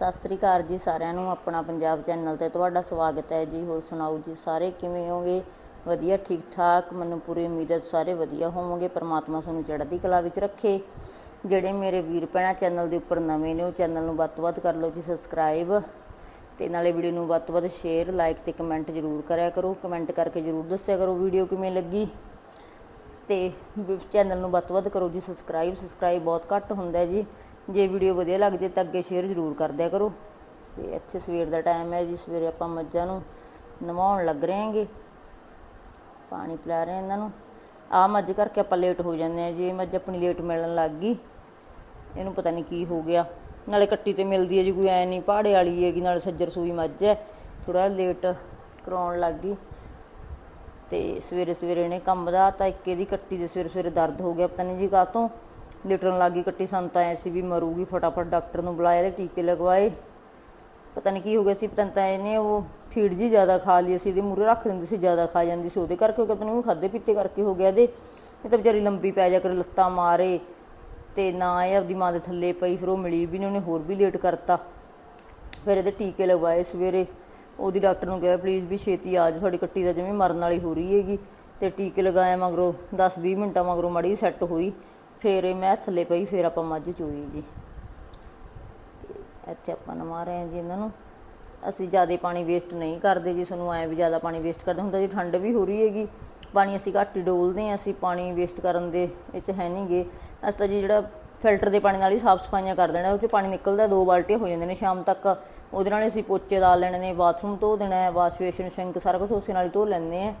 ਸਤਿ ਸ੍ਰੀ ਅਕਾਲ ਜੀ ਸਾਰਿਆਂ ਨੂੰ, ਆਪਣਾ ਪੰਜਾਬ ਚੈਨਲ ਤੇ ਤੁਹਾਡਾ ਸਵਾਗਤ ਹੈ ਜੀ। ਹੋਰ ਸੁਣਾਓ ਜੀ ਸਾਰੇ ਕਿਵੇਂ ਹੋਗੇ? ਵਧੀਆ ਠੀਕ ਠਾਕ ਮੈਨੂੰ ਪੂਰੀ ਉਮੀਦ ਹੈ ਸਾਰੇ ਵਧੀਆ ਹੋਵੋਗੇ। ਪਰਮਾਤਮਾ ਤੁਹਾਨੂੰ ਚੜ੍ਹਦੀ ਕਲਾ ਵਿੱਚ ਰੱਖੇ। ਜਿਹੜੇ ਮੇਰੇ ਵੀਰ ਭੈਣਾਂ ਚੈਨਲ ਦੇ ਉੱਪਰ ਨਵੇਂ ਨੇ, ਉਹ ਚੈਨਲ ਨੂੰ ਵੱਧ ਤੋਂ ਵੱਧ ਕਰ ਲਓ ਜੀ ਸਬਸਕ੍ਰਾਈਬ। ਤੇ ਨਾਲੇ ਵੀਡੀਓ ਨੂੰ ਵੱਧ ਤੋਂ ਵੱਧ ਸ਼ੇਅਰ, ਲਾਈਕ ਤੇ ਕਮੈਂਟ ਜ਼ਰੂਰ ਕਰਿਆ ਕਰੋ। ਕਮੈਂਟ ਕਰਕੇ ਜ਼ਰੂਰ ਦੱਸਿਆ ਕਰੋ ਵੀਡੀਓ ਕਿਵੇਂ ਲੱਗੀ। ਤੇ ਚੈਨਲ ਨੂੰ ਵੱਧ ਤੋਂ ਵੱਧ ਕਰੋ ਜੀ ਸਬਸਕ੍ਰਾਈਬ। ਸਬਸਕ੍ਰਾਈਬ ਬਹੁਤ ਘੱਟ ਹੁੰਦਾ ਜੀ। ਜੇ ਵੀਡੀਓ ਵਧੀਆ ਲੱਗਦੀ ਹੈ ਤਾਂ ਅੱਗੇ ਸ਼ੇਅਰ ਜ਼ਰੂਰ ਕਰ ਦਿਆ ਕਰੋ। ਤੇ ਇੱਥੇ ਸਵੇਰ ਦਾ ਟਾਈਮ ਹੈ ਜੀ, ਸਵੇਰੇ ਆਪਾਂ ਮੱਝਾਂ ਨੂੰ ਨਵਾਉਣ ਲੱਗ ਰਹੇ ਹਾਂਗੇ। ਪਾਣੀ ਪਿਲਾ ਰਹੇ ਇਹਨਾਂ ਨੂੰ। ਆ ਮੱਝ ਕਰਕੇ ਆਪਾਂ ਲੇਟ ਹੋ ਜਾਂਦੇ ਆ ਜੇ ਮੱਝ ਆਪਣੀ ਲੇਟ ਮਿਲਣ ਲੱਗ ਗਈ। ਇਹਨੂੰ ਪਤਾ ਨਹੀਂ ਕੀ ਹੋ ਗਿਆ। ਨਾਲੇ ਕੱਟੀ ਤੇ ਮਿਲਦੀ ਹੈ ਜੀ, ਕੋਈ ਐ ਨਹੀਂ ਪਹਾੜੇ ਵਾਲੀ ਹੈਗੀ, ਨਾਲੇ ਸੱਜਰ ਸੂਈ ਮੱਝ ਹੈ। ਥੋੜਾ ਲੇਟ ਕਰਾਉਣ ਲੱਗ ਗਈ। ਤੇ ਸਵੇਰੇ ਸਵੇਰੇ ਨੇ ਕੰਮ ਦਾ ਤਾਂ ਇੱਕ ਇਹਦੀ ਕੱਟੀ ਦੇ ਸਵੇਰੇ ਸਵੇਰੇ ਦਰਦ ਹੋ ਗਿਆ, ਪਤਾ ਨਹੀਂ ਜੀ ਕਾਹ ਤੋਂ ਲਿਟਰਨ ਲੱਗੀ ਕੱਟੀ ਸੰਤਾ ਐ ਸੀ ਵੀ ਮਰੂਗੀ, ਫਟਾਫਟ ਡਾਕਟਰ ਨੂੰ ਬੁਲਾਇਆ ਤੇ ਟੀਕੇ ਲਗਵਾਏ। ਪਤਾ ਨਹੀਂ ਕੀ ਹੋ ਗਿਆ ਸੀ, ਪਤਾ ਇਹਨੇ ਉਹ ਫੀਡ ਜੀ ਜ਼ਿਆਦਾ ਖਾ ਲਈ ਸੀ ਇਹਦੇ ਮੂਰੇ ਰੱਖ ਦਿੰਦੇ ਸੀ, ਜ਼ਿਆਦਾ ਖਾ ਜਾਂਦੀ ਸੀ। ਉਹਦੇ ਕਰਕੇ ਹੋ ਪਤਾ ਨਹੀਂ ਖਾਦੇ ਪੀਤੇ ਕਰਕੇ ਹੋ ਗਿਆ ਇਹਦੇ। ਇਹ ਤਾਂ ਵਿਚਾਰੀ ਲੰਬੀ ਪੈ ਜਾ ਕਰ, ਲੱਤਾਂ ਮਾਰੇ ਤੇ ਨਾ ਇਹ ਆਪਦੀ ਮਾਂ ਦੇ ਥੱਲੇ ਪਈ, ਫਿਰ ਉਹ ਮਿਲੀ ਵੀ ਨਹੀਂ ਉਹਨੇ ਹੋਰ ਵੀ ਲੇਟ ਕਰਤਾ। ਫਿਰ ਇਹਦੇ ਟੀਕੇ ਲਗਵਾਏ ਸਵੇਰੇ। ਉਹਦੀ ਡਾਕਟਰ ਨੂੰ ਕਿਹਾ ਪਲੀਜ਼ ਵੀ ਛੇਤੀ ਆ ਜਾ ਤੁਹਾਡੀ ਕੱਟੀ ਦਾ ਜਿਵੇਂ ਮਰਨ ਵਾਲੀ ਹੋ ਰਹੀ ਹੈਗੀ। ਤੇ ਟੀਕੇ ਲਗਾਇਆ ਮਗਰੋਂ 10-20 ਮਿੰਟਾਂ ਮਗਰੋਂ ਮੜੀ ਸੈੱਟ ਹੋਈ। ਫਿਰ ਇਹ ਮੈਂ ਥੱਲੇ ਪਈ, ਫਿਰ ਆਪਾਂ ਮੱਝ ਚੋਈ ਜੀ। ਤੇ ਇੱਥੇ ਆਪਾਂ ਨਵਾ ਰਹੇ ਹਾਂ ਜੀ ਇਹਨਾਂ ਨੂੰ। ਅਸੀਂ ਜ਼ਿਆਦਾ ਪਾਣੀ ਵੇਸਟ ਨਹੀਂ ਕਰਦੇ ਜੀ, ਸਾਨੂੰ ਐ ਵੀ ਜ਼ਿਆਦਾ ਪਾਣੀ ਵੇਸਟ ਕਰਦੇ। ਹੁੰਦਾ ਜੀ ਠੰਡ ਵੀ ਹੋ ਰਹੀ ਹੈਗੀ, ਪਾਣੀ ਅਸੀਂ ਘੱਟ ਹੀ ਡੋਲਦੇ ਹਾਂ, ਅਸੀਂ ਪਾਣੀ ਵੇਸਟ ਕਰਨ ਦੇ ਇਹ 'ਚ ਹੈ ਨਹੀਂਗੇ ਅਸੀਂ ਤਾਂ ਜੀ ਜਿਹੜਾ ਫਿਲਟਰ ਦੇ ਪਾਣੀ ਨਾਲ ਹੀ ਸਾਫ਼ ਸਫਾਈਆਂ ਕਰ ਦੇਣਾ, ਉਹ 'ਚ ਪਾਣੀ ਨਿਕਲਦਾ, ਦੋ ਬਾਲਟੀਆਂ ਹੋ ਜਾਂਦੇ ਨੇ ਸ਼ਾਮ ਤੱਕ। ਉਹਦੇ ਨਾਲ ਅਸੀਂ ਪੋਚੇ ਲਾ ਲੈਣੇ ਨੇ, ਬਾਥਰੂਮ ਧੋ ਦੇਣਾ ਹੈ ਵਾਸ਼ ਬੇਸਿਨ, ਸਿੰਕ ਸਾਰਾ ਕੁਝ ਉਸੇ ਨਾਲ ਹੀ ਧੋ ਲੈਂਦੇ ਆ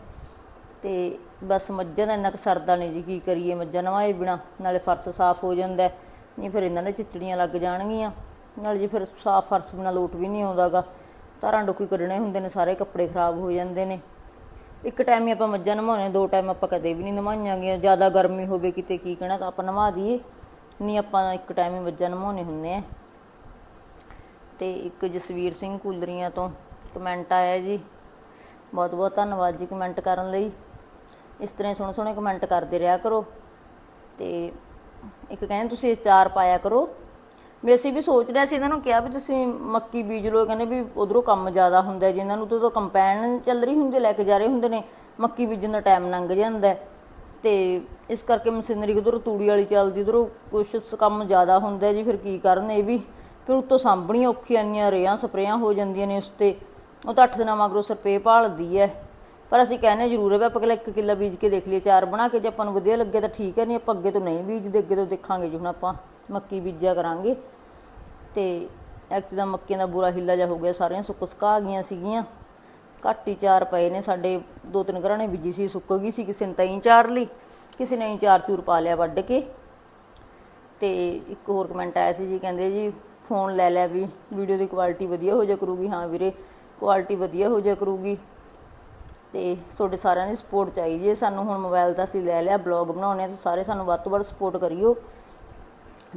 ਤੇ ਬਸ ਮੱਝਾਂ ਦਾ ਇੰਨਾ ਕੁ ਸਰਦਾ ਨਹੀਂ ਜੀ ਕੀ ਕਰੀਏ ਮੱਝਾਂ ਨਵਾਏ ਬਿਨਾ ਨਾਲੇ ਫਰਸ਼ ਸਾਫ਼ ਹੋ ਜਾਂਦਾ ਹੈ, ਨਹੀਂ ਫਿਰ ਇਹਨਾਂ ਦੇ ਚਿੱਚੜੀਆਂ ਲੱਗ ਜਾਣਗੀਆਂ। ਨਾਲੇ ਜੀ ਫਿਰ ਸਾਫ਼ ਫਰਸ਼ ਬਿਨਾ ਲੋਟ ਵੀ ਨਹੀਂ ਆਉਂਦਾਗਾ। ਧਾਰਾਂ ਡੋਕੀ ਕੱਢਣੇ ਹੁੰਦੇ ਨੇ ਸਾਰੇ ਕੱਪੜੇ ਖਰਾਬ ਹੋ ਜਾਂਦੇ ਨੇ। ਇੱਕ ਟਾਈਮ ਹੀ ਆਪਾਂ ਮੱਝਾਂ ਨਵਾਉਣੇ ਦੋ ਟਾਈਮ ਆਪਾਂ ਕਦੇ ਵੀ ਨਹੀਂ ਨਵਾਈਆਂਗੀਆਂ। ਜ਼ਿਆਦਾ ਗਰਮੀ ਹੋਵੇ ਕਿਤੇ ਕੀ ਕਹਿਣਾ ਤਾਂ ਆਪਾਂ ਨਵਾ ਦਈਏ। ਨਹੀਂ ਆਪਾਂ ਇੱਕ ਟਾਈਮ ਹੀ ਮੱਝਾਂ ਨਵਾਉਣੇ ਹੁੰਦੇ ਆ। ਤੇ ਇੱਕ ਜਸਵੀਰ ਸਿੰਘ ਕੂਲਰੀਆਂ ਤੋਂ ਕਮੈਂਟ ਆਇਆ ਜੀ। ਬਹੁਤ ਬਹੁਤ ਧੰਨਵਾਦ ਜੀ ਕਮੈਂਟ ਕਰਨ ਲਈ। ਇਸ ਤਰ੍ਹਾਂ ਸੋਹਣੇ ਸੋਹਣੇ ਕਮੈਂਟ ਕਰਦੇ ਰਿਹਾ ਕਰੋ। ਤੇ ਇੱਕ ਕਹਿੰਦੇ ਤੁਸੀਂ ਅਚਾਰ ਪਾਇਆ ਕਰੋ। ਵੀ ਅਸੀਂ ਵੀ ਸੋਚ ਰਿਹਾ ਸੀ ਇਹਨਾਂ ਨੂੰ ਕਿਹਾ ਵੀ ਤੁਸੀਂ ਮੱਕੀ ਬੀਜ ਲਓ ਕਹਿੰਦੇ ਵੀ ਉਧਰੋਂ ਕੰਮ ਜ਼ਿਆਦਾ ਹੁੰਦਾ ਹੈ, ਜਿਨ੍ਹਾਂ ਨੂੰ ਤਾਂ ਕੰਪੈਨ ਚੱਲ ਰਹੀ ਹੁੰਦੀ ਲੈ ਕੇ ਜਾ ਰਹੇ ਹੁੰਦੇ ਨੇ ਮੱਕੀ ਬੀਜਣ ਦਾ ਟਾਈਮ ਲੰਘ ਜਾਂਦਾ ਹੈ। ਤੇ ਇਸ ਕਰਕੇ ਮਸ਼ੀਨਰੀ ਉਧਰੋਂ ਤੂੜੀ ਵਾਲੀ ਚੱਲਦੀ ਉਧਰੋਂ ਕੁਛ ਕੰਮ ਜ਼ਿਆਦਾ ਹੁੰਦਾ ਜੀ ਫਿਰ ਕੀ ਕਰਨ ਇਹ ਵੀ? ਫਿਰ ਉੱਤੋਂ ਸਾਂਭਣੀਆਂ ਔਖੀਆਂ ਇੰਨੀਆਂ ਰੇਹਾਂ ਸਪਰੇਆਂ ਹੋ ਜਾਂਦੀਆਂ ਨੇ ਉਸ ਤੇ। ਉਹ ਤਾਂ ਅੱਠ ਦਿਨਾਂ ਮਗਰੋਂ ਸਰਪੇ ਭਾਲਦੀ ਹੈ। ਪਰ ਅਸੀਂ ਕਹਿੰਦੇ ਜ਼ਰੂਰ ਹੈ ਵੀ ਆਪਾਂ ਕਿਲਾ ਇੱਕ ਕਿੱਲਾ ਬੀਜ ਕੇ ਦੇਖ ਲਈਏ, ਚਾਰ ਬਣਾ ਕੇ ਜੇ ਆਪਾਂ ਨੂੰ ਵਧੀਆ ਲੱਗੇ ਤਾਂ ਠੀਕ ਹੈ, ਨਹੀਂ ਆਪਾਂ ਅੱਗੇ ਤੋਂ ਨਹੀਂ ਬੀਜਦੇ, ਅੱਗੇ ਤੋਂ ਦੇਖਾਂਗੇ ਜੀ, ਹੁਣ ਆਪਾਂ ਮੱਕੀ ਬੀਜਿਆ ਕਰਾਂਗੇ। ਤੇ ਐਕਚ ਮੱਕੀਆਂ ਦਾ ਬੁਰਾ ਹਿੱਲਾ ਜਾ ਹੋ ਗਿਆ, ਸਾਰੀਆਂ ਸੁੱਕ ਸੁਕਾ ਗਈਆਂ ਸੀਗੀਆਂ। ਘੱਟ ਹੀ ਚਾਰ ਪਏ ਨੇ, ਸਾਡੇ ਦੋ ਤਿੰਨ ਘਰਾਂ ਨੇ ਬੀਜੀ ਸੀ, ਸੁੱਕ ਗਈ ਸੀ, ਕਿਸੇ ਨੇ ਤਾਂ ਹੀ ਚਾਰ ਲਈ, ਕਿਸੇ ਨੇ ਚਾਰ ਚੂਰ ਪਾ ਲਿਆ ਵੱਢ ਕੇ। ਤੇ ਇੱਕ ਹੋਰ ਕਮੈਂਟ ਆਇਆ ਸੀ ਜੀ, ਕਹਿੰਦੇ ਜੀ ਫੋਨ ਲੈ ਲਿਆ ਵੀ ਵੀਡੀਓ ਦੀ ਕੁਆਲਿਟੀ ਵਧੀਆ ਹੋ ਜਾ ਕਰੂਗੀ। ਹਾਂ ਵੀਰੇ ਕੁਆਲਿਟੀ ਵਧੀਆ ਹੋ ਜਾ ਕਰੂਗੀ। ਤੇ ਤੁਹਾਡੇ ਸਾਰਿਆਂ ਦੀ ਸਪੋਰਟ ਚਾਹੀਦੀ ਹੈ। ਸਾਨੂੰ ਹੁਣ ਮੋਬਾਈਲ ਤਾਂ ਅਸੀਂ ਲੈ ਲਿਆ ਬਲੌਗ ਬਣਾਉਣੇ ਆ, ਤੇ ਸਾਰੇ ਸਾਨੂੰ ਵੱਧ ਤੋਂ ਵੱਧ ਸਪੋਰਟ ਕਰਿਓ।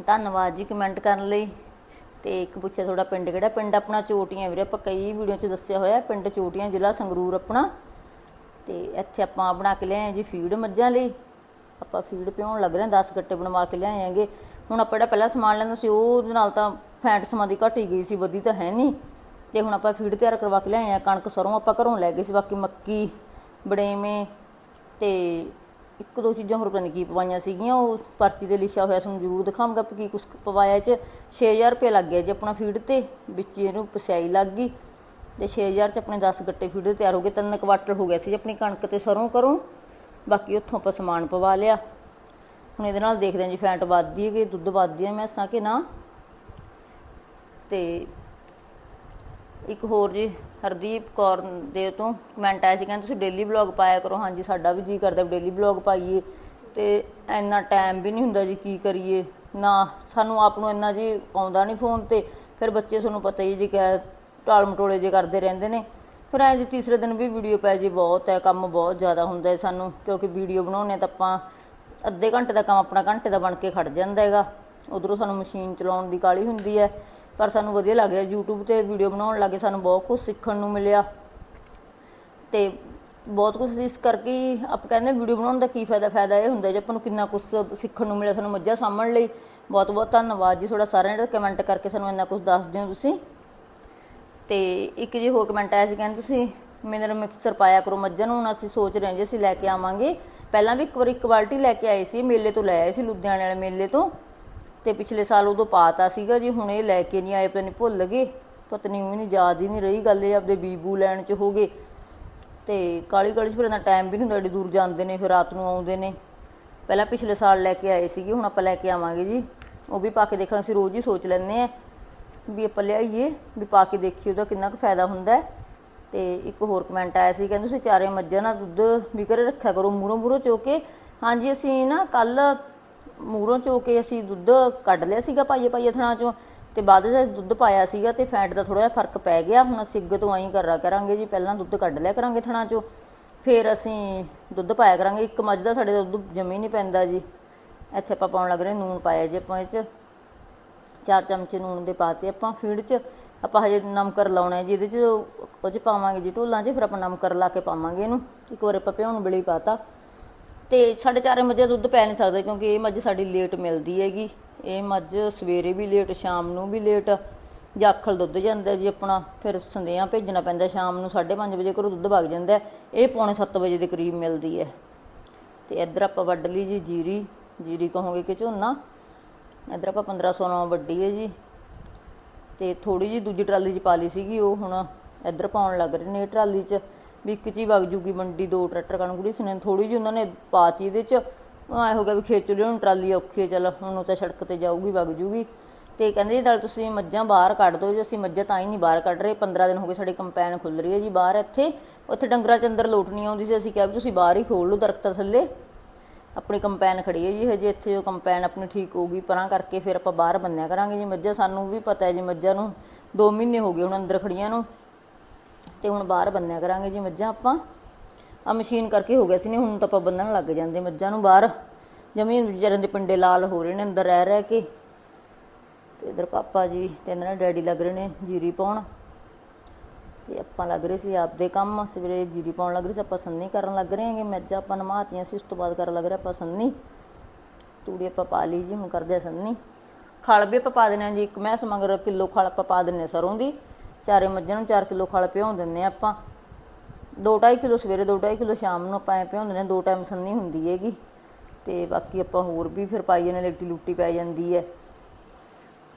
ਧੰਨਵਾਦ ਜੀ ਕਮੈਂਟ ਕਰਨ ਲਈ। ਤੇ ਇੱਕ ਪੁੱਛਿਆ ਤੁਹਾਡਾ ਪਿੰਡ ਕਿਹੜਾ? ਪਿੰਡ ਆਪਣਾ ਚੋਟੀਆਂ ਵੀਰੇ, ਆਪਾਂ ਕਈ ਵੀਡੀਓ 'ਚ ਦੱਸਿਆ ਹੋਇਆ, ਪਿੰਡ ਚੋਟੀਆਂ, ਜ਼ਿਲ੍ਹਾ ਸੰਗਰੂਰ ਆਪਣਾ। ਤੇ ਇੱਥੇ ਆਪਾਂ ਬਣਾ ਕੇ ਲਿਆਏ ਜੀ ਫੀਡ ਮੱਝਾਂ ਲਈ। ਆਪਾਂ ਫੀਡ ਪਿਉਣ ਲੱਗ ਰਹੇ ਹਾਂ 10 ਗੱਟੇ ਬਣਵਾ ਕੇ ਲਿਆਏ ਆਂਗੇ ਹੁਣ ਆਪਾਂ ਜਿਹੜਾ ਪਹਿਲਾਂ ਸਮਾਨ ਲੈਂਦਾ ਸੀ, ਉਹਦੇ ਨਾਲ ਤਾਂ ਫੈਟ ਸਮਾਂ ਦੀ ਘਟ ਹੀ ਗਈ ਸੀ, ਵਧੀ ਤਾਂ ਹੈ ਨਹੀਂ। ਤੇ ਹੁਣ ਆਪਾਂ ਫੀਡ ਤਿਆਰ ਕਰਵਾ ਕੇ ਲਿਆਏ ਆ, ਕਣਕ ਸਰੋਂ ਆਪਾਂ ਘਰੋਂ ਲੈ ਗਏ ਸੀ, ਬਾਕੀ ਮੱਕੀ, ਬੜੇਵੇਂ ਤੇ ਇੱਕ ਦੋ ਚੀਜ਼ਾਂ ਹੋਰ ਪਤਾ ਨਹੀਂ ਕੀ ਪਵਾਈਆਂ ਸੀਗੀਆਂ, ਉਹ ਪਰਚੀ ਤੇ ਲਿਖਿਆ ਹੋਇਆ ਤੁਹਾਨੂੰ ਜ਼ਰੂਰ ਦਿਖਾਵਾਂਗਾ ਵੀ ਕੀ ਕੁਝ ਪਵਾਇਆ ਇਹ ਚ 6000 ਰੁਪਏ ਲੱਗ ਗਿਆ ਜੀ ਆਪਣਾ ਫੀਡ ਤੇ, ਵਿੱਚ ਇਹਨੂੰ ਪਸਾਈ ਲੱਗ ਗਈ। ਤੇ 6000 ਚ ਆਪਣੇ 10 ਗੱਟੇ ਫੀਡ ਦੇ ਤਿਆਰ ਹੋ ਗਏ, ਤਿੰਨ ਕੁਆਟਰ ਹੋ ਗਿਆ ਸੀ ਜੀ ਆਪਣੀ ਕਣਕ ਤੇ ਸਰੋਂ ਕਰੋਂ ਬਾਕੀ ਉੱਥੋਂ ਆਪਾਂ ਸਮਾਨ ਪਵਾ ਲਿਆ। ਹੁਣ ਇਹਦੇ ਨਾਲ ਦੇਖਦੇ ਹਾਂ ਜੀ, ਫੈਟ ਵੱਧਦੀ ਹੈ ਕਿ ਦੁੱਧ ਵੱਧਦੀ ਹੈ ਮੈਸਾਂ ਕਿ ਨਾ। ਤੇ ਇੱਕ ਹੋਰ ਜੀ, ਹਰਦੀਪ ਕੌਰ ਦੇ ਤੋਂ ਕਮੈਂਟ ਆਇਆ ਸੀ, ਕਹਿੰਦੇ ਤੁਸੀਂ ਡੇਲੀ ਵਲੌਗ ਪਾਇਆ ਕਰੋ। ਹਾਂਜੀ, ਸਾਡਾ ਵੀ ਜੀ ਕਰਦਾ ਡੇਲੀ ਵਲੌਗ ਪਾਈਏ। ਤੇ ਇੰਨਾ ਟਾਈਮ ਵੀ ਨਹੀਂ ਹੁੰਦਾ ਜੀ, ਕੀ ਕਰੀਏ? ਨਾ, ਸਾਨੂੰ ਆਪ ਨੂੰ ਇੰਨਾ ਜੀ ਆਉਂਦਾ ਨਹੀਂ ਫੋਨ ਤੇ। ਫਿਰ ਬੱਚੇ ਤੁਹਾਨੂੰ ਪਤਾ ਹੀ ਜੀ ਕਿ ਟਾਲ ਮਟੋਲੇ ਜੇ ਕਰਦੇ ਰਹਿੰਦੇ ਨੇ। ਫਿਰ ਐਂ ਜੀ, ਤੀਸਰੇ ਦਿਨ ਵੀ ਵੀਡੀਓ ਪੈ ਜੀ, ਬਹੁਤ ਹੈ, ਕੰਮ ਬਹੁਤ ਜ਼ਿਆਦਾ ਹੁੰਦਾ ਹੈ ਸਾਨੂੰ। ਕਿਉਂਕਿ ਵੀਡੀਓ ਬਣਾਉਣੇ ਤਾਂ ਆਪਾਂ ਅੱਧੇ ਘੰਟੇ ਦਾ ਕੰਮ ਆਪਣਾ ਘੰਟੇ ਦਾ ਬਣ ਕੇ ਖੜ ਜਾਂਦਾ ਹੈਗਾ। ਉਧਰੋਂ ਸਾਨੂੰ ਮਸ਼ੀਨ ਚਲਾਉਣ ਦੀ ਕਾਲੀ ਹੁੰਦੀ ਹੈ। ਪਰ ਸਾਨੂੰ ਵਧੀਆ ਲੱਗਿਆ YouTube ਤੇ ਵੀਡੀਓ ਬਣਾਉਣ ਲੱਗੇ, ਸਾਨੂੰ ਬਹੁਤ ਕੁਝ ਸਿੱਖਣ ਨੂੰ ਮਿਲਿਆ। ਤੇ ਬਹੁਤ ਕੁਝ ਇਸ ਕਰਕੇ ਹੀ ਆਪਾਂ ਕਹਿੰਦੇ ਵੀਡੀਓ ਬਣਾਉਣ ਦਾ ਕੀ ਫਾਇਦਾ? ਫਾਇਦਾ ਇਹ ਹੁੰਦਾ ਜੇ ਆਪਾਂ ਨੂੰ ਕਿੰਨਾ ਕੁਝ ਸਿੱਖਣ ਨੂੰ ਮਿਲਿਆ ਸਾਨੂੰ ਮੱਝਾਂ ਸਾਂਭਣ ਲਈ। ਬਹੁਤ ਬਹੁਤ ਧੰਨਵਾਦ ਜੀ ਤੁਹਾਡਾ ਸਾਰਿਆਂ ਦਾ। ਕਮੈਂਟ ਕਰਕੇ ਸਾਨੂੰ ਇੰਨਾ ਕੁਝ ਦੱਸ ਦਿਓ ਤੁਸੀਂ। ਤੇ ਇੱਕ ਜੀ ਹੋਰ ਕਮੈਂਟ ਆਇਆ ਸੀ, ਕਹਿੰਦੇ ਤੁਸੀਂ ਮਿਨਰਲ ਮਿਕਸਚਰ ਪਾਇਆ ਕਰੋ ਮੱਝਾਂ ਨੂੰ। ਹੁਣ ਅਸੀਂ ਸੋਚ ਰਹੇ ਹਾਂ ਜੀ ਅਸੀਂ ਲੈ ਕੇ ਆਵਾਂਗੇ। ਪਹਿਲਾਂ ਵੀ ਇੱਕ ਵਾਰ ਇੱਕ ਬਾਲਟੀ ਲੈ ਕੇ ਆਏ ਸੀ, ਮੇਲੇ ਤੋਂ ਲੈ ਆਏ ਸੀ, ਲੁਧਿਆਣੇ ਵਾਲੇ ਮੇਲੇ ਤੋਂ। ਤੇ ਪਿਛਲੇ ਸਾਲ ਉਦੋਂ ਪਾਤਾ ਸੀਗਾ ਜੀ, ਹੁਣ ਇਹ ਲੈ ਕੇ ਨਹੀਂ ਆਏ, ਪਤਾ ਨਹੀਂ ਭੁੱਲ ਗਏ। ਪਤਾ ਨਹੀਂ ਉਹ ਯਾਦ ਹੀ ਨਹੀਂ ਰਹੀ ਗੱਲ, ਇਹ ਆਪਦੇ ਬੀਬੂ ਲੈਣ ਚ ਹੋ ਗਏ। ਤੇ ਕਾਲੀ ਕਾਲੀ ਚ ਫਿਰ ਇੰਨਾ ਟਾਈਮ ਵੀ ਨਹੀਂ ਹੁੰਦਾ, ਏਡੀ ਦੂਰ ਜਾਂਦੇ ਨੇ, ਫਿਰ ਰਾਤ ਨੂੰ ਆਉਂਦੇ ਨੇ। ਪਹਿਲਾਂ ਪਿਛਲੇ ਸਾਲ ਲੈ ਕੇ ਆਏ ਸੀਗੇ, ਹੁਣ ਆਪਾਂ ਲੈ ਕੇ ਆਵਾਂਗੇ ਜੀ। ਉਹ ਵੀ ਪਾ ਕੇ ਦੇਖਣਾ ਅਸੀਂ ਰੋਜ਼ ਹੀ ਸੋਚ ਲੈਂਦੇ ਆ ਵੀ ਆਪਾਂ ਲਿਆਈਏ, ਵੀ ਪਾ ਕੇ ਦੇਖੀਏ ਉਹਦਾ ਕਿੰਨਾ ਕੁ ਫਾਇਦਾ ਹੁੰਦਾ। ਹੈ ਤੇ ਇੱਕ ਹੋਰ ਕਮੈਂਟ ਆਇਆ ਸੀ, ਕਹਿੰਦੇ ਤੁਸੀਂ ਚਾਰੇ ਮੱਝਾਂ ਦਾ ਦੁੱਧ ਵੀ ਘਰੇ ਰੱਖਿਆ ਕਰੋ ਮੂਰੋਂ ਮੂਰੋਂ ਚੋ ਕੇ। ਹਾਂਜੀ, ਅਸੀਂ ਨਾ ਕੱਲ ਮੂਰੋਂ ਚੋ ਕੇ ਅਸੀਂ ਦੁੱਧ ਕੱਢ ਲਿਆ ਸੀਗਾ ਪਾਈਏ ਪਾਈਏ ਥਣਾ ਚੋਂ, ਤੇ ਬਾਅਦ ਵਿੱਚ ਦੁੱਧ ਪਾਇਆ ਸੀਗਾ ਤੇ ਫੈਟ ਦਾ ਥੋੜਾ ਜਿਹਾ ਫ਼ਰਕ ਪੈ ਗਿਆ। ਹੁਣ ਅਸੀਂ ਅੱਗੇ ਤੋਂ ਆਈ ਕਰਾ ਕਰਾਂਗੇ ਜੀ, ਪਹਿਲਾਂ ਦੁੱਧ ਕੱਢ ਲਿਆ ਕਰਾਂਗੇ ਥਣਾ ਚੋਂ, ਫਿਰ ਅਸੀਂ ਦੁੱਧ ਪਾਇਆ ਕਰਾਂਗੇ। ਇੱਕ ਮੱਝ ਦਾ ਸਾਡੇ ਦਾ ਦੁੱਧ ਜਮੇ ਨਹੀਂ ਪੈਂਦਾ ਜੀ। ਇੱਥੇ ਆਪਾਂ ਪਾਉਣ ਲੱਗ ਰਹੇ ਨੂਨ ਪਾਇਆ ਜੀ ਆਪਾਂ ਇਹ 'ਚ। ਚਾਰ ਚਮਚੇ ਨੂਨ ਦੇ ਪਾਤੇ ਆਪਾਂ ਫੀਡ 'ਚ। ਆਪਾਂ ਹਜੇ ਨਮਕਰ ਲਾਉਣਾ ਹੈ ਜੀ, ਇਹਦੇ 'ਚ ਉਹ 'ਚ ਪਾਵਾਂਗੇ ਜੀ ਢੋਲਾਂ 'ਚ, ਫਿਰ ਆਪਾਂ ਨਮਕਰ ਲਾ ਕੇ ਪਾਵਾਂਗੇ ਇਹਨੂੰ। ਇੱਕ ਵਾਰ ਆਪਾਂ ਭਿਉਣ ਵੇਲੇ ਪਾਤਾ ਤੇ ਸਾਡੇ ਚਾਰੇ ਮੱਝਾਂ ਦੁੱਧ ਪੈ ਨਹੀਂ ਸਕਦਾ ਕਿਉਂਕਿ ਇਹ ਮੱਝ ਸਾਡੀ ਲੇਟ ਮਿਲਦੀ ਹੈਗੀ। ਇਹ ਮੱਝ ਸਵੇਰੇ ਵੀ ਲੇਟ ਸ਼ਾਮ ਨੂੰ ਵੀ ਲੇਟ ਜਾਖਲ ਦੁੱਧ ਜਾਂਦਾ ਜੀ ਆਪਣਾ, ਫਿਰ ਸੰਦਿਆਂ ਭੇਜਣਾ ਪੈਂਦਾ, ਸ਼ਾਮ ਨੂੰ 5:30 ਵਜੇ ਘਰੋਂ ਦੁੱਧ ਵਗ ਜਾਂਦਾ, ਇਹ ਪੌਣੇ 7 ਵਜੇ ਦੇ ਕਰੀਬ ਮਿਲਦੀ ਹੈ। ਤੇ ਇੱਧਰ ਆਪਾਂ ਵੱਢ ਲਈ ਜੀ ਜੀਰੀ ਜੀਰੀ ਕਹੋਗੇ ਕਿ ਝੋਨਾ? ਇੱਧਰ ਆਪਾਂ 1500 ਨਾਲ ਵੱਡੀ ਹੈ ਜੀ। ਤੇ ਥੋੜੀ ਜੀ ਦੂਜੀ ਟਰਾਲੀ 'ਚ ਪਾ ਲਈ ਸੀਗੀ ਉਹ ਹੁਣ ਇੱਧਰ ਪਾਉਣ ਲੱਗ ਰਹੇ ਨੇ ਟਰਾਲੀ 'ਚ। ਵੀ ਇੱਕ 'ਚ ਹੀ ਵਗ ਜੂਗੀ ਮੰਡੀ, ਦੋ ਟਰੈਕਟਰ ਕਣਕੜੀ ਸਨੇ ਥੋੜੀ ਜਿਹੀ ਉਹਨਾਂ ਨੇ ਪਾਤੀ ਇਹਦੇ 'ਚ। ਉਹ ਹੋ ਗਿਆ ਵੀ ਖੇਚ ਲਿਓ ਹੁਣ ਟਰਾਲੀ ਔਖੀ ਹੈ, ਚੱਲ ਹੁਣ ਉਹ ਤਾਂ ਸੜਕ ਤੇ ਜਾਊਗੀ, ਵਗ ਜੂਗੀ। ਤੇ ਕਹਿੰਦੇ ਜੀ, ਨਾਲ ਤੁਸੀਂ ਮੱਝਾਂ ਬਾਹਰ ਕੱਢ ਦਿਓ ਜੀ, ਅਸੀਂ ਮੱਝਾਂ ਤਾਂ ਹੀ ਨਹੀਂ ਬਾਹਰ ਕੱਢ ਰਹੇ। 15 ਦਿਨ ਹੋ ਗਏ ਸਾਡੀ ਕੰਪੈਨ ਖੁੱਲ ਰਹੀ ਹੈ ਜੀ ਬਾਹਰ ਇੱਥੇ। ਉੱਥੇ ਡੰਗਰਾਂ ਚ ਅੰਦਰ ਲੋਟ ਨਹੀਂ ਆਉਂਦੀ ਸੀ, ਅਸੀਂ ਕਿਹਾ ਵੀ ਤੁਸੀਂ ਬਾਹਰ ਹੀ ਖੋਲ ਲਓ ਦਰਖਤਾਂ ਥੱਲੇ। ਆਪਣੀ ਕੰਪੈਨ ਖੜੀ ਹੈ ਜੀ, ਹਜੇ ਇੱਥੇ ਜੋ ਕੰਪੈਨ ਆਪਣੀ ਠੀਕ ਹੋਊਗੀ, ਪਰਾਂ ਕਰਕੇ ਫਿਰ ਆਪਾਂ ਬਾਹਰ ਬੰਨਿਆ ਕਰਾਂਗੇ ਜੀ ਮੱਝਾਂ। ਸਾਨੂੰ ਵੀ ਪਤਾ ਹੈ ਜੀ ਮੱਝਾਂ ਨੂੰ 2 ਮਹੀਨੇ ਹੋ ਗਏ ਹੁਣ ਅੰਦਰ ਖੜੀਆਂ ਨੂੰ। ਤੇ ਹੁਣ ਬਾਹਰ ਬੰਨਿਆ ਕਰਾਂਗੇ ਜੀ ਮੱਝਾਂ ਆਪਾਂ। ਆ ਮਸ਼ੀਨ ਕਰਕੇ ਹੋ ਗਿਆ ਸੀ ਨਹੀਂ ਹੁਣ ਤਾਂ ਆਪਾਂ ਬੰਨਣ ਲੱਗ ਜਾਂਦੇ ਮੱਝਾਂ ਨੂੰ ਬਾਹਰ। ਜ਼ਮੀਨ ਵਿਚਾਰਿਆਂ ਦੇ ਪਿੰਡੇ ਲਾਲ ਹੋ ਰਹੇ ਨੇ, ਅੰਦਰ ਰਹਿ ਰਹਿ ਕੇ। ਤੇ ਇਧਰ ਪਾਪਾ ਜੀ, ਤੇ ਇਹਨਾਂ ਦੇ ਡੈਡੀ ਲੱਗ ਰਹੇ ਨੇ ਜੀਰੀ ਪਾਉਣ। ਤੇ ਆਪਾਂ ਲੱਗ ਰਹੇ ਸੀ ਆਪਦੇ ਕੰਮ। ਸਵੇਰੇ ਜੀਰੀ ਪਾਉਣ ਲੱਗ ਰਹੇ ਸੀ, ਆਪਾਂ ਸੰਨੀ ਕਰਨ ਲੱਗ ਰਹੇ ਹਾਂਗੇ। ਮੱਝਾਂ ਆਪਾਂ ਨਮਾਤੀਆਂ ਸੀ, ਉਸ ਤੋਂ ਬਾਅਦ ਕਰਨ ਲੱਗ ਰਹੇ ਆਪਾਂ ਸੰਨੀ। ਤੂੜੀ ਆਪਾਂ ਪਾ ਲਈ ਜੀ, ਹੁਣ ਕਰਦੇ ਆ ਸੰਨੀ। ਖਲ ਵੀ ਆਪਾਂ ਪਾ ਦਿੰਦੇ ਹਾਂ ਜੀ, ਇੱਕ ਮੈਂ ਮਗਰ ਕਿਲੋ ਖਲ ਆਪਾਂ ਪਾ ਦਿੰਨੇ ਸਰੋਂ ਦੀ। ਚਾਰੇ ਮੱਝਾਂ ਨੂੰ 4 ਕਿਲੋ ਖਲ ਭਿਉਂ ਦਿੰਨੇ ਆ ਆਪਾਂ। 2.5 ਕਿਲੋ ਸਵੇਰੇ 2.5 ਕਿਲੋ ਸ਼ਾਮ ਨੂੰ ਆਪਾਂ ਐ ਭਿਉਂ ਦਿੰਦੇ ਹਾਂ, ਦੋ ਟਾਈਮ ਸੰਨੀ ਹੁੰਦੀ ਹੈਗੀ। ਤੇ ਬਾਕੀ ਆਪਾਂ ਹੋਰ ਵੀ ਫਿਰ ਪਾਈ ਜਾਂਦੇ ਲਿੱਟੀ ਲੁੱਟੀ ਪੈ ਜਾਂਦੀ ਹੈ।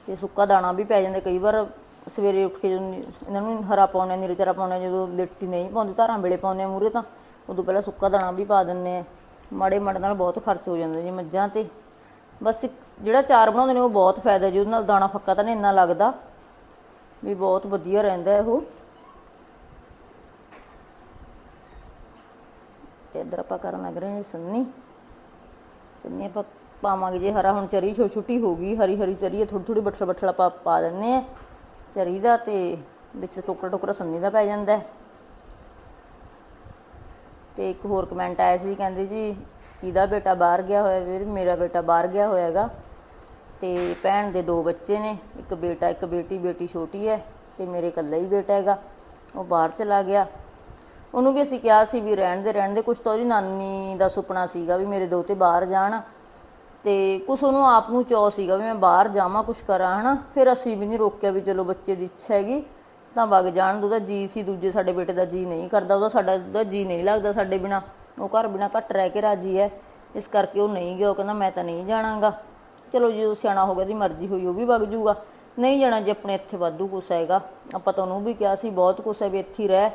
ਤੇ ਸੁੱਕਾ ਦਾਣਾ ਵੀ ਪੈ ਜਾਂਦਾ ਕਈ ਵਾਰ, ਸਵੇਰੇ ਉੱਠ ਕੇ ਜਦੋਂ ਇਹਨਾਂ ਨੂੰ ਹਰਾ ਪਾਉਣੇ ਨੀਰੇ ਚਾਰਾ ਪਾਉਣੇ ਜਦੋਂ ਲਿੱਟੀ ਨਹੀਂ ਪਾਉਂਦੀ, ਧਾਰਾਂ ਵੇਲੇ ਪਾਉਂਦੇ ਆ ਮੂਰੇ ਤਾਂ ਉਦੋਂ ਪਹਿਲਾਂ ਸੁੱਕਾ ਦਾਣਾ ਵੀ ਪਾ ਦਿੰਨੇ ਆ ਮਾੜੇ ਮਾੜੇ ਨਾਲ ਬਹੁਤ ਖਰਚ ਹੋ ਜਾਂਦਾ ਜੀ ਮੱਝਾਂ ਤੇ। ਬਸ ਇੱਕ ਜਿਹੜਾ ਚਾਰ ਬਣਾਉਂਦੇ ਨੇ ਉਹ ਬਹੁਤ ਫਾਇਦਾ ਜੀ, ਉਹਦੇ ਨਾਲ ਦਾਣਾ ਫੱਕਾ ਤਾਂ ਨਹੀਂ ਇੰਨਾ ਲੱਗਦਾ। ਵੀ ਬਹੁਤ ਵਧੀਆ ਰਹਿੰਦਾ ਉਹ। ਤੇ ਇੱਧਰ ਆਪਾਂ ਕਰਨ ਲੱਗ ਰਹੇ ਹਾਂ ਜੀ ਸੰਨੀ। ਸੰਨੀ ਆਪਾਂ ਪਾਵਾਂਗੇ ਜੇ ਹਰਾ, ਹੁਣ ਚਰੀ ਛੋਟੀ ਛੋਟੀ ਹੋ ਗਈ, ਹਰੀ ਹਰੀ ਚਰੀ ਹੈ ਥੋੜੀ ਥੋੜੀ ਬੱਠਲ ਬੱਠਲ ਆਪਾਂ ਪਾ ਦਿੰਨੇ ਆ ਚਰੀ ਦਾ ਤੇ ਵਿੱਚ ਟੋਕਰਾ ਟੋਕਰਾ ਸੰਨੀ ਦਾ ਪੈ ਜਾਂਦਾ ਹੈ। ਤੇ ਇੱਕ ਹੋਰ ਕਮੈਂਟ ਆਇਆ ਸੀ, ਕਹਿੰਦੇ ਜੀ, ਕਿਹਦਾ ਬੇਟਾ ਬਾਹਰ ਗਿਆ ਹੋਇਆ ਵੀਰ? ਮੇਰਾ ਬੇਟਾ ਬਾਹਰ ਗਿਆ ਹੋਇਆਗਾ। ਤੇ ਭੈਣ ਦੇ ਦੋ ਬੱਚੇ ਨੇ, ਇੱਕ ਬੇਟਾ, ਇੱਕ ਬੇਟੀ ਬੇਟੀ ਛੋਟੀ ਹੈ ਤੇ ਮੇਰੇ ਇਕੱਲਾ ਹੀ ਬੇਟਾ ਹੈਗਾ, ਉਹ ਬਾਹਰ ਚਲਾ ਗਿਆ। ਉਹਨੂੰ ਵੀ ਅਸੀਂ ਕਿਹਾ ਸੀ ਵੀ ਰਹਿਣ ਦੇ ਰਹਿਣ ਦੇ, ਕੁਛ ਤਾਂ ਉਹਦੀ ਨਾਨੀ ਦਾ ਸੁਪਨਾ ਸੀਗਾ ਵੀ ਮੇਰੇ ਦੋਤੇ ਬਾਹਰ ਜਾਣ ਤੇ ਕੁਛ ਉਹਨੂੰ ਆਪ ਨੂੰ ਚਾਅ ਸੀਗਾ ਵੀ ਮੈਂ ਬਾਹਰ ਜਾਵਾਂ, ਕੁਛ ਕਰਾਂ, ਹਨਾ? ਫਿਰ ਅਸੀਂ ਵੀ ਨਹੀਂ ਰੋਕਿਆ ਵੀ ਚਲੋ ਬੱਚੇ ਦੀ ਇੱਛਾ ਹੈਗੀ, ਤਾਂ ਵਗ ਜਾਣ ਉਹਦਾ ਜੀ ਸੀ ਦੂਜੇ, ਸਾਡੇ ਬੇਟੇ ਦਾ ਜੀ ਨਹੀਂ ਕਰਦਾ, ਉਹਦਾ ਸਾਡਾ, ਉਹਦਾ ਜੀ ਨਹੀਂ ਲੱਗਦਾ ਸਾਡੇ ਬਿਨਾ, ਉਹ ਘਰ ਬਿਨਾ ਘੱਟ ਰਹਿ ਕੇ ਰਾਜੀ ਹੈ, ਇਸ ਕਰਕੇ ਉਹ ਨਹੀਂ ਗਿਆ, ਉਹ ਕਹਿੰਦਾ ਮੈਂ ਤਾਂ ਨਹੀਂ ਜਾਣਾਗਾ। ਚਲੋ ਜੇ ਸਿਆਣਾ ਹੋ ਗਿਆ ਦੀ ਮਰਜ਼ੀ ਹੋਈ, ਉਹ ਵੀ ਵਗ ਜੂਗਾ। ਨਹੀਂ ਜਾਣਾ ਜੇ ਆਪਣੇ ਇੱਥੇ ਵਾਧੂ ਕੁਛ ਹੈਗਾ। ਆਪਾਂ ਤਾਂ ਉਹਨੂੰ ਵੀ ਕਿਹਾ ਸੀ, ਬਹੁਤ ਕੁਛ ਹੈ ਵੀ ਇੱਥੇ ਹੀ ਰਹਿ।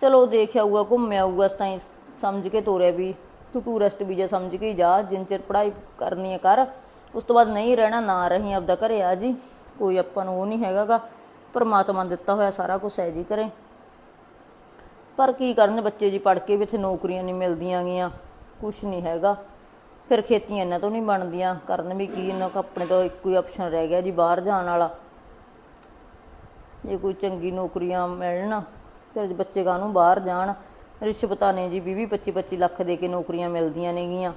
ਚਲੋ ਦੇਖ ਆਊਗਾ, ਘੁੰਮ ਆਊਗਾ, ਇਸ ਤਾਂ ਸਮਝ ਕੇ ਤੋਰਿਆ ਵੀ, ਤੂੰ ਟੂਰਿਸਟ ਵੀਜ਼ਾ ਸਮਝ ਕੇ ਹੀ ਜਾ, ਜਿੰਨ ਚਿਰ ਪੜ੍ਹਾਈ ਕਰਨੀ ਹੈ ਕਰ। ਉਸ ਤੋਂ ਬਾਅਦ ਨਹੀਂ ਰਹਿਣਾ, ਨਾ ਰਹੀ ਆਪਦਾ ਘਰੇ, ਆ ਜੀ। ਕੋਈ ਆਪਾਂ ਨੂੰ ਉਹ ਨਹੀਂ ਹੈਗਾਗਾ। ਪਰਮਾਤਮਾ ਨੇ ਦਿੱਤਾ ਹੋਇਆ ਸਾਰਾ ਕੁਝ ਹੈ ਜੀ ਘਰੇ। ਪਰ ਕੀ ਕਰਨ, ਬੱਚੇ ਜੀ ਪੜ੍ਹ ਕੇ ਵੀ ਇੱਥੇ ਨੌਕਰੀਆਂ ਨਹੀਂ ਮਿਲਦੀਆਂ ਗੀਆਂ। ਕੁਝ ਨਹੀਂ ਹੈਗਾ। ਫਿਰ ਖੇਤੀਆਂ ਇਹਨਾਂ ਤੋਂ ਨਹੀਂ ਬਣਦੀਆਂ। ਕਰਨ ਵੀ ਕੀ ਇਹਨਾਂ ਕੋਲ ਆਪਣੇ ਤੋਂ ਇੱਕੋ ਹੀ ਆਪਸ਼ਨ ਰਹਿ ਗਿਆ ਜੀ ਬਾਹਰ ਜਾਣ ਵਾਲਾ। ਜੇ ਕੋਈ ਚੰਗੀ ਨੌਕਰੀਆਂ ਮਿਲਣ, ਫਿਰ ਬੱਚੇ ਕਾਹਨੂੰ ਬਾਹਰ ਜਾਣ? ਰਿਸ਼ਵਤਾਂ ਨੇ ਜੀ 20 25 25 ਲੱਖ ਦੇ ਕੇ ਨੌਕਰੀਆਂ ਮਿਲਦੀਆਂ ਨੇਗੀਆਂ।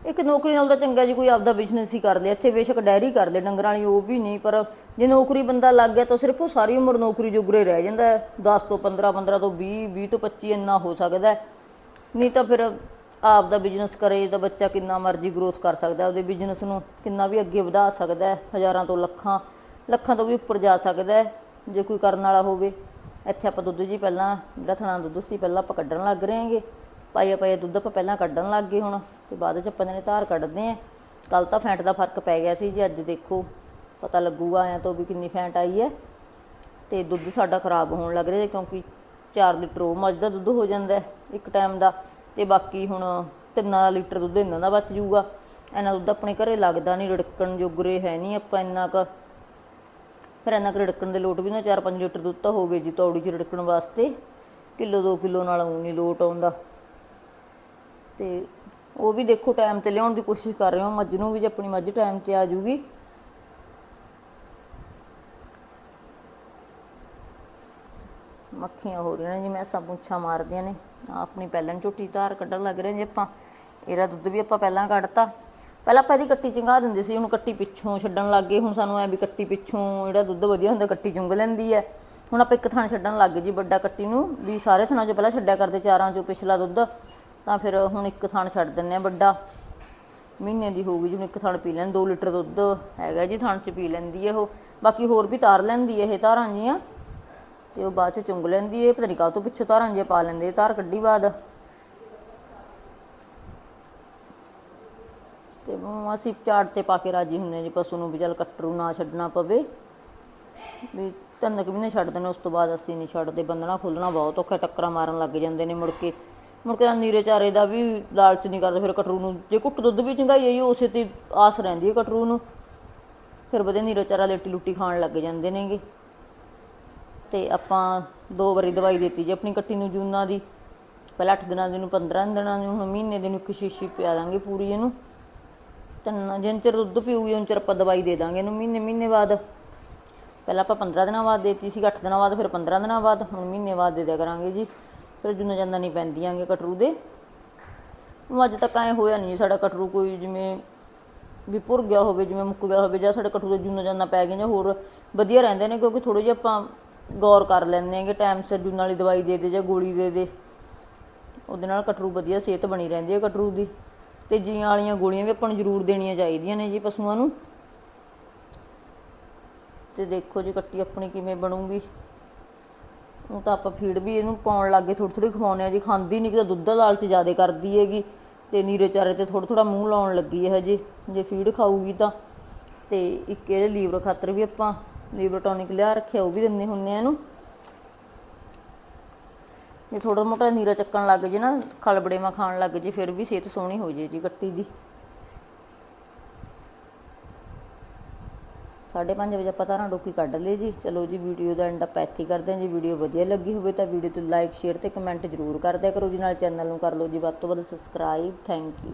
ਇੱਕ ਨੌਕਰੀ ਨਾਲ ਤਾਂ ਚੰਗਾ ਜੀ ਕੋਈ ਆਪਦਾ ਬਿਜ਼ਨਸ ਹੀ ਕਰ ਲਿਆ ਇੱਥੇ ਬੇਸ਼ੱਕ ਡੈਰੀ ਕਰ ਲੈ, ਡੰਗਰਾਂ ਵਾਲੀ ਉਹ ਵੀ ਨਹੀਂ, ਪਰ ਜੇ ਨੌਕਰੀ ਬੰਦਾ ਲੱਗ ਗਿਆ ਤਾਂ ਸਿਰਫ ਉਹ ਸਾਰੀ ਉਮਰ ਨੌਕਰੀ ਜੋਗਰੇ ਰਹਿ ਜਾਂਦਾ ਹੈ। 10 ਤੋਂ 15 15 ਤੋਂ 20 20 ਤੋਂ 25 ਇੰਨਾ ਹੋ ਸਕਦਾ ਨਹੀਂ ਤਾਂ ਫਿਰ ਆਪ ਦਾ ਬਿਜ਼ਨਸ ਕਰੇ ਤਾਂ ਬੱਚਾ ਕਿੰਨਾ ਮਰਜ਼ੀ ਗਰੋਥ ਕਰ ਸਕਦਾ ਉਹਦੇ ਬਿਜ਼ਨਸ ਨੂੰ ਕਿੰਨਾ ਵੀ ਅੱਗੇ ਵਧਾ ਸਕਦਾ ਹੈ, ਹਜ਼ਾਰਾਂ ਤੋਂ ਲੱਖਾਂ ਲੱਖਾਂ ਤੋਂ ਵੀ ਉੱਪਰ ਜਾ ਸਕਦਾ ਹੈ, ਜੇ ਕੋਈ ਕਰਨ ਵਾਲਾ ਹੋਵੇ। ਇੱਥੇ ਆਪਾਂ ਦੁੱਧ ਜੀ ਪਹਿਲਾਂ, ਜਿਹੜਾ ਥਣਾ ਦੁੱਧ ਸੀ, ਪਹਿਲਾਂ ਆਪਾਂ ਕੱਢਣ ਲੱਗ ਰਹੇ ਹਾਂਗੇ। ਪਾਇਆ ਪਾਈਆ ਦੁੱਧ ਆਪਾਂ ਪਹਿਲਾਂ ਕੱਢਣ ਲੱਗ ਗਏ ਹੁਣ, ਤੇ ਬਾਅਦ ਚ ਆਪਾਂ ਨੇ ਧਾਰ ਕੱਢਦੇ ਆ ਕੱਲ ਤਾਂ ਫੈਂਟ ਦਾ ਫ਼ਰਕ ਪੈ ਗਿਆ ਸੀ ਜੀ, ਅੱਜ ਦੇਖੋ, ਪਤਾ ਲੱਗੂਗਾ ਆਇਆ ਤੋਂ ਵੀ ਕਿੰਨੀ ਫੈਂਟ ਆਈ ਹੈ। ਤੇ ਦੁੱਧ ਸਾਡਾ ਖਰਾਬ ਹੋਣ ਲੱਗ ਰਿਹਾ ਕਿਉਂਕਿ 4 ਲੀਟਰ ਉਹ ਮੱਝ ਦਾ ਦੁੱਧ ਹੋ ਜਾਂਦਾ ਇੱਕ ਟਾਈਮ ਦਾ। ਤੇ ਬਾਕੀ ਹੁਣ ਤਿੰਨਾਂ ਲੀਟਰ ਦੁੱਧ ਇਹਨਾਂ ਦਾ ਬਚ ਜਾਊਗਾ। ਇਹਨਾਂ ਦੁੱਧ ਆਪਣੇ ਘਰੇ ਲੱਗਦਾ ਨਹੀਂ, ਰੜਕਣ ਜੋਗਰੇ ਹੈ ਨਹੀਂ ਆਪਾਂ ਇੰਨਾ ਕ। ਫਿਰ ਇੰਨਾ ਕੁ ਰੜਕਣ ਦੇ ਲੋਟ ਵੀ ਨਾ 4-5 ਲੀਟਰ ਦੁੱਧ ਤਾਂ ਹੋਵੇ ਜੀ ਤੌੜੀ 'ਚ ਰੜਕਣ ਵਾਸਤੇ। ਕਿਲੋ 2 ਕਿਲੋ ਨਾਲ ਊਂ ਨਹੀਂ ਲੋਟ ਆਉਂਦਾ। ਤੇ ਉਹ ਵੀ ਦੇਖੋ ਟਾਈਮ ਤੇ ਲਿਆਉਣ ਦੀ ਕੋਸ਼ਿਸ਼ ਕਰ ਰਹੇ ਹਾਂ। ਮੱਝ ਨੂੰ ਵੀ ਜੇ ਆਪਣੀ ਮੱਝ ਟਾਈਮ ਤੇ ਆ ਜੂਗੀ ਮੱਖੀਆਂ ਹੋ ਰਹੀਆਂ ਨੇ ਜੀ, ਮੈਂ ਸਭ ਪੁੱਛਾਂ ਮਾਰਦੀਆਂ ਨੇ। ਆਪਣੀ ਪਹਿਲਾਂ ਝੋਟੀ ਧਾਰ ਕੱਢਣ ਲੱਗ ਰਹੇ ਜੀ ਆਪਾਂ। ਇਹਦਾ ਦੁੱਧ ਵੀ ਆਪਾਂ ਪਹਿਲਾਂ ਕੱਢਤਾ। ਪਹਿਲਾਂ ਆਪਾਂ ਇਹਦੀ ਕੱਟੀ ਚੰਗਾ ਦਿੰਦੇ ਸੀ, ਹੁਣ ਕੱਟੀ ਪਿੱਛੋਂ ਛੱਡਣ ਲੱਗ ਗਏ। ਹੁਣ ਸਾਨੂੰ ਐ ਵੀ ਕੱਟੀ ਪਿੱਛੋਂ ਜਿਹੜਾ ਦੁੱਧ ਵਧੀਆ ਹੁੰਦਾ ਕੱਟੀ ਚੁੰਗ ਲੈਂਦੀ ਹੈ ਹੁਣ ਆਪਾਂ ਇੱਕ ਥਾਂ ਛੱਡਣ ਲੱਗ ਗਏ ਜੀ ਵੱਡਾ ਕੱਟੀ ਨੂੰ, ਵੀ ਸਾਰੇ ਥਾਂ 'ਚੋਂ ਪਹਿਲਾਂ ਛੱਡਿਆ ਕਰਦੇ ਚਾਰਾਂ 'ਚੋਂ ਪਿਛਲਾ ਦੁੱਧ। ਤਾਂ ਫਿਰ ਹੁਣ ਇੱਕ ਥਾਂ ਛੱਡ ਦਿੰਨੇ ਆ ਵੱਡਾ। ਮਹੀਨੇ ਦੀ ਹੋ ਗਈ ਜੀ, ਹੁਣ ਇੱਕ ਥਣ ਪੀ ਲੈਣ 2 ਲੀਟਰ ਦੁੱਧ ਹੈਗਾ ਜੀ ਥਣ ਚ ਪੀ ਲੈਂਦੀ ਹੈ ਉਹ। ਬਾਕੀ ਹੋਰ ਵੀ ਤਾਰ ਲੈਂਦੀ ਹੈ ਇਹ ਧਾਰਾਂ ਜੀਆਂ। ਤੇ ਉਹ ਬਾਅਦ ਚ ਚੁੰਗ ਲੈਂਦੀ ਹੈ ਪਤਾ ਨਹੀਂ ਕਾਹ ਤੋਂ ਪਿੱਛੋਂ ਧਾਰਾਂ ਜੇ ਪਾ ਲੈਂਦੇ ਧਾਰ ਕੱਢੀ ਬਾਅਦ। ਤੇ ਅਸੀਂ ਚਾਟ ਤੇ ਪਾ ਕੇ ਰਾਜੀ ਹੁੰਨੇ ਜੀ, ਪਸ਼ੂ ਨੂੰ ਵੀ ਚੱਲ ਕਟਰੂ ਨਾ ਛੱਡਣਾ ਪਵੇ। ਵੀ ਤਿੰਨ ਵੀ ਨਹੀਂ ਛੱਡਦੇ ਨੇ, ਉਸ ਤੋਂ ਬਾਅਦ ਅਸੀਂ ਨਹੀਂ ਛੱਡਦੇ ਬੰਨਣਾ ਖੋਲਣਾ ਬਹੁਤ ਔਖਾ, ਟੱਕਰਾਂ ਮਾਰਨ ਲੱਗ ਜਾਂਦੇ ਨੇ ਮੁੜ ਕੇ। ਮੁੜ ਕੇ ਨੀਰੇ ਚਾਰੇ ਦਾ ਵੀ ਲਾਲਚ ਨਹੀਂ ਕਰਦਾ, ਫਿਰ ਕਟਰੂ ਨੂੰ, ਜੇ ਘੁੱਟ ਦੁੱਧ ਵੀ ਚੰਗਾਈ ਆਈ, ਉਸੇ ਤੇ ਆਸ ਰਹਿੰਦੀ ਹੈ ਕਟਰੂ ਨੂੰ। ਫਿਰ ਵਧੇ ਨੀਰੇ ਚਾਰਾ ਲੇਟੀ ਲੁੱਟੀ ਖਾਣ ਲੱਗ ਜਾਂਦੇ ਨੇਗੇ। ਤੇ ਆਪਾਂ ਦੋ ਵਾਰੀ ਦਵਾਈ ਦਿੱਤੀ ਜੀ ਆਪਣੀ ਕੱਟੀ ਨੂੰ ਜੂਨਾ ਦੀ। ਪਹਿਲਾਂ 8 ਦਿਨਾਂ ਦੀ ਨੂੰ 15 ਦਿਨਾਂ ਦੀ ਨੂੰ, ਹੁਣ ਮਹੀਨੇ ਦੀ ਨੂੰ ਇੱਕ ਸ਼ੀਸ਼ੀ ਪਿਆ ਦਾਂਗੇ ਪੂਰੀ ਇਹਨੂੰ। ਤਿੰਨ ਜਿੰਨ ਚਿਰ ਦੁੱਧ ਪੀਊਗੀ ਉਨ ਚਿਰ ਆਪਾਂ ਦਵਾਈ ਦੇ ਦਾਂਗੇ ਇਹਨੂੰ ਮਹੀਨੇ ਮਹੀਨੇ ਬਾਅਦ। ਪਹਿਲਾਂ ਆਪਾਂ 15 ਦਿਨਾਂ ਬਾਅਦ ਦੇਤੀ ਸੀ 8 ਦਿਨਾਂ ਬਾਅਦ, ਫਿਰ 15 ਦਿਨਾਂ ਬਾਅਦ, ਹੁਣ ਮਹੀਨੇ ਬਾਅਦ ਦੇ ਦਿਆ ਕਰਾਂਗੇ ਜੀ। ਫਿਰ ਜੁਨਾ ਜਾਂਦਾ ਨਹੀਂ ਪੈਂਦੀਆਂਗੇ ਕਟਰੂ ਦੇ। ਉਹ ਅੱਜ ਤੱਕ ਐ ਹੋਇਆ ਨਹੀਂ ਜੀ ਸਾਡਾ ਕਟਰੂ ਕੋਈ ਜਿਵੇਂ ਵੀ ਭੁਰ ਗਿਆ ਹੋਵੇ, ਜਿਵੇਂ ਮੁੱਕ ਗਿਆ ਹੋਵੇ, ਜਾਂ ਸਾਡੇ ਕਟਰੂ ਦੇ ਜੂਨਾ ਜਾਂਦਾ ਪੈ ਗਿਆ ਜਾਂ ਹੋਰ ਵਧੀਆ ਰਹਿੰਦੇ ਨੇ, ਕਿਉਂਕਿ ਥੋੜੇ ਜਿਹਾ ਆਪਾਂ ਗੌਰ ਕਰ ਲੈਂਦੇ ਕਿ ਟਾਈਮ ਸਿਰ ਜੂਨਾ ਵਾਲੀ ਦਵਾਈ ਦੇ ਦੇ ਜਾਂ ਗੋਲੀ ਦੇ ਦੇ। ਉਹਦੇ ਨਾਲ ਕਟਰੂ ਵਧੀਆ ਸਿਹਤ ਬਣੀ ਰਹਿੰਦੀ ਹੈ ਕਟਰੂ ਦੀ। ਤੇ ਜੀਆਂ ਵਾਲੀਆਂ ਗੋਲੀਆਂ ਵੀ ਆਪਾਂ ਨੂੰ ਜ਼ਰੂਰ ਦੇਣੀਆਂ ਚਾਹੀਦੀਆਂ ਨੇ ਜੀ ਪਸ਼ੂਆਂ ਨੂੰ। ਤੇ ਦੇਖੋ ਜੀ ਕੱਟੀ ਆਪਣੀ ਕਿਵੇਂ ਬਣੂਗੀ। ਉਹ ਤਾਂ ਆਪਾਂ ਫੀਡ ਵੀ ਇਹਨੂੰ ਪਾਉਣ ਲੱਗੇ ਥੋੜੀ ਥੋੜੀ ਖਵਾਉਂਦੇ ਆ ਜੀ। ਖਾਂਦੀ ਨਹੀਂ ਕਿ ਦੁੱਧ ਦਾ ਲਾਲਚ ਜ਼ਿਆਦਾ ਕਰਦੀ ਹੈਗੀ। ਤੇ ਨੀਰੇ ਚਾਰੇ ਤੇ ਥੋੜਾ ਥੋੜਾ ਮੂੰਹ ਲਾਉਣ ਲੱਗੀ ਹੈ ਹਜੇ ਜੇ ਫੀਡ ਖਾਊਗੀ ਤਾਂ। ਤੇ ਇੱਕ ਇਹਦੇ ਲੀਵਰ ਖਾਤਰ ਵੀ ਆਪਾਂ ਲੀਵਰ ਟੌਨਿਕ ਲਿਆ ਰੱਖਿਆ, ਉਹ ਵੀ ਦਿੰਨੇ ਹੁੰਨੇ ਆ ਇਹਨੂੰ। ਜੇ ਥੋੜਾ ਮੋਟਾ ਨੀਰਾ ਚੱਕਣ ਲੱਗ ਜੇ ਨਾ, ਖਲਬੜੇਵਾ ਖਾਣ ਲੱਗ ਜੇ, ਫਿਰ ਵੀ ਸਿਹਤ ਸੋਹਣੀ ਹੋ ਜੇ ਜੀ ਕੱਟੀ ਦੀ। 5:30 ਵਜੇ ਆਪਾਂ ਤਾਰਾਂ ਡੋਕੀ ਕੱਢ ਲਈ ਜੀ। ਚਲੋ ਜੀ ਵੀਡੀਓ ਦਾ ਐਂਡ ਆਪਾਂ ਇੱਥੇ ਕਰਦੇ ਹਾਂ ਜੀ। ਵੀਡੀਓ ਵਧੀਆ ਲੱਗੀ ਹੋਵੇ ਤਾਂ ਵੀਡੀਓ ਤੇ ਲਾਈਕ ਸ਼ੇਅਰ ਤੇ ਕਮੈਂਟ ਜ਼ਰੂਰ ਕਰ ਦਿਆ ਕਰੋ ਜੀ। ਨਾਲ ਚੈਨਲ ਨੂੰ ਕਰ ਲਓ ਜੀ। ਵੱਧ ਤੋਂ ਵੱਧ ਸਬਸਕ੍ਰਾਈਬ ਥੈਂਕ ਯੂ